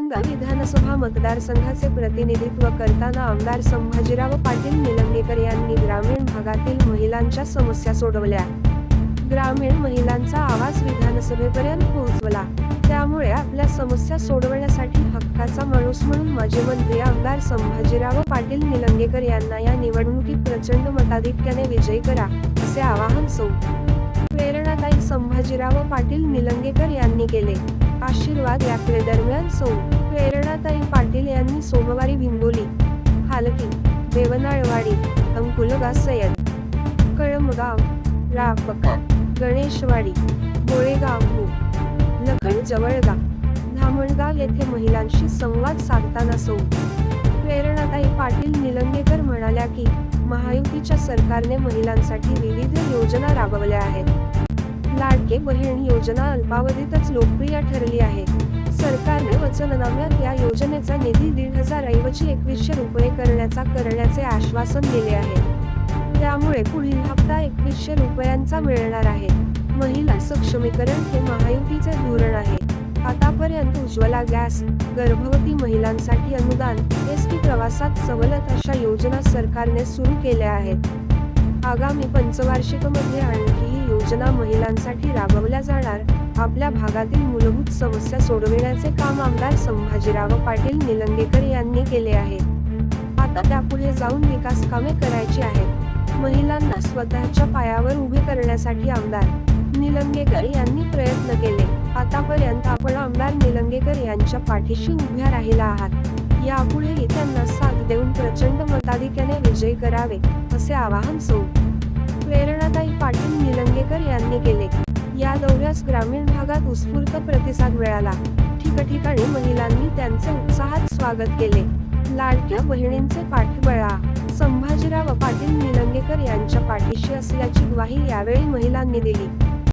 लोकसभा मतदारसंघाचे प्रतिनिधित्व करताना आमदार संभाजीराव पाटील निलंगेकर यांनी ग्रामीण भागातील महिलांच्या समस्या सोडवल्या. ग्रामीण महिलांचा आवाज विधानसभेपर्यंत पोहोचवला. त्यामुळे आपल्या समस्या सोडवण्यासाठी हक्काचा माणूस म्हणून माजी मंत्री आमदार संभाजीराव पाटील निलंगेकर यांना या निवडणुकीत प्रचंड मताधिक्याने विजयी करा असे आवाहन सौ. प्रेरणाताई संभाजीराव पाटील निलंगेकर यांनी केले. आशीर्वाद यात्रेदरम्यान सौ. प्रेरणाताई पाटील यांनी सोमवारी भिंगोली हालकी देवनाळवाडी अंकुलगा सय्यद कळमगाव रापका गणेशवाडी गोळेगाव भू लखन जवळगा धामणगाव येथे महिलांशी संवाद साधताना सौ. प्रेरणाताई पाटील निलंगेकर म्हणाल्या की महायुतीच्या सरकारने महिलांसाठी विविध योजना राबवल्या आहेत. लाडके बहीण योजना अल्पावधीतच लोकप्रिय ठरली आहे. सरकारने वचननाम्यात या योजनेचा निधी दीड हजार ऐवजी एकवीसशे रुपये करण्याचा करण्याचे आश्वासन दिले आहे. त्यामुळे पुढील हप्ता एकवीसशे रुपयांचा मिळणार आहे. महिला सक्षमीकरण हे महायुतीचे धोरण आहे. आतापर्यंत उज्ज्वला गॅस गर्भवती महिलांसाठी अनुदान एस टी प्रवासात सवलत अशा योजना सरकारने सुरू केल्या आहेत. आगामी पंचवार्षिकमध्ये आणखी योजना महिलांसाठी राबवल्या जाणार आपल्या भागातील मूलभूत समस्या सोडविण्याचे काम आमदार संभाजीराव पाटील निलंगेकर यांनी केले आहे आता त्यापुढे जाऊन विकास कामे करायची आहेत. महिलांना स्वतःच्या पायावर उभे करण्यासाठी आमदार निलंगेकर यांनी प्रयत्न केले. आतापर्यंत आपण आमदार निलंगेकर यांच्या पाठीशी उभ्या राहिला आहात. यापुढेही त्यांना साथ देऊन प्रचंड मताधिक्याने विजयी करावे असे आवाहन सौ. प्रेरणाताई पाटील केले. या दौऱ्यास ग्रामीण भागात उत्स्फूर्त प्रतिसाद मिळाला. ठिकठिकाणी महिलांनी त्यांचे उत्साहात स्वागत केले. लाडक्या बहिणींचे पाठबळा. संभाजीराव पाटील निलंगेकर यांच्या पाठीशी असल्याची ग्वाही यावेळी महिलांनी दिली.